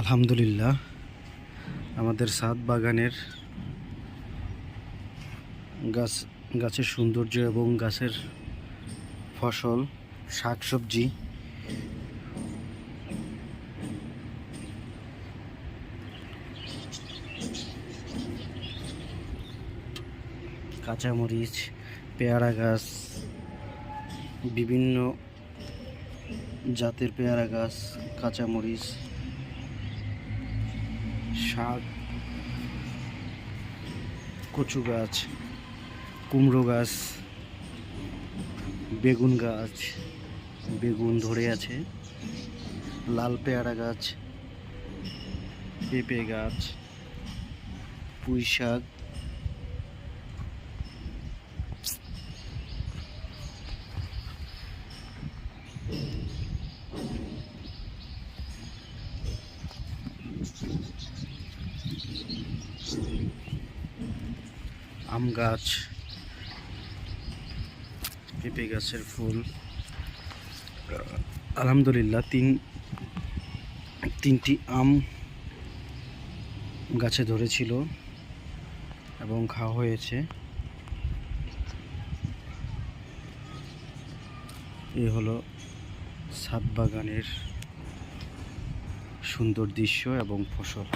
আলহামদুলিল্লাহ, আমাদের সাত বাগানের গাছ, গাছের সৌন্দর্য এবং গাছের ফসল, শাকসবজি কাঁচামরিচ, পেয়ারা গাছ, বিভিন্ন জাতের পেয়ারা গাছ, কাঁচামরিচ শাক, কচু গাছ, কুমড়ো গাছ, বেগুন গাছ, বেগুন ধরে আছে, লাল পেয়ারা গাছ, পেঁপে গাছ, পুঁই শাক আম গাছ, পেঁপে গাছের ফুল। আলহামদুলিল্লাহ, তিন, তিনটি আম গাছে ধরেছিল এবং খাওয়া হয়েছে। এ হলো ছাদ বাগানের সুন্দর দৃশ্য এবং ফসল।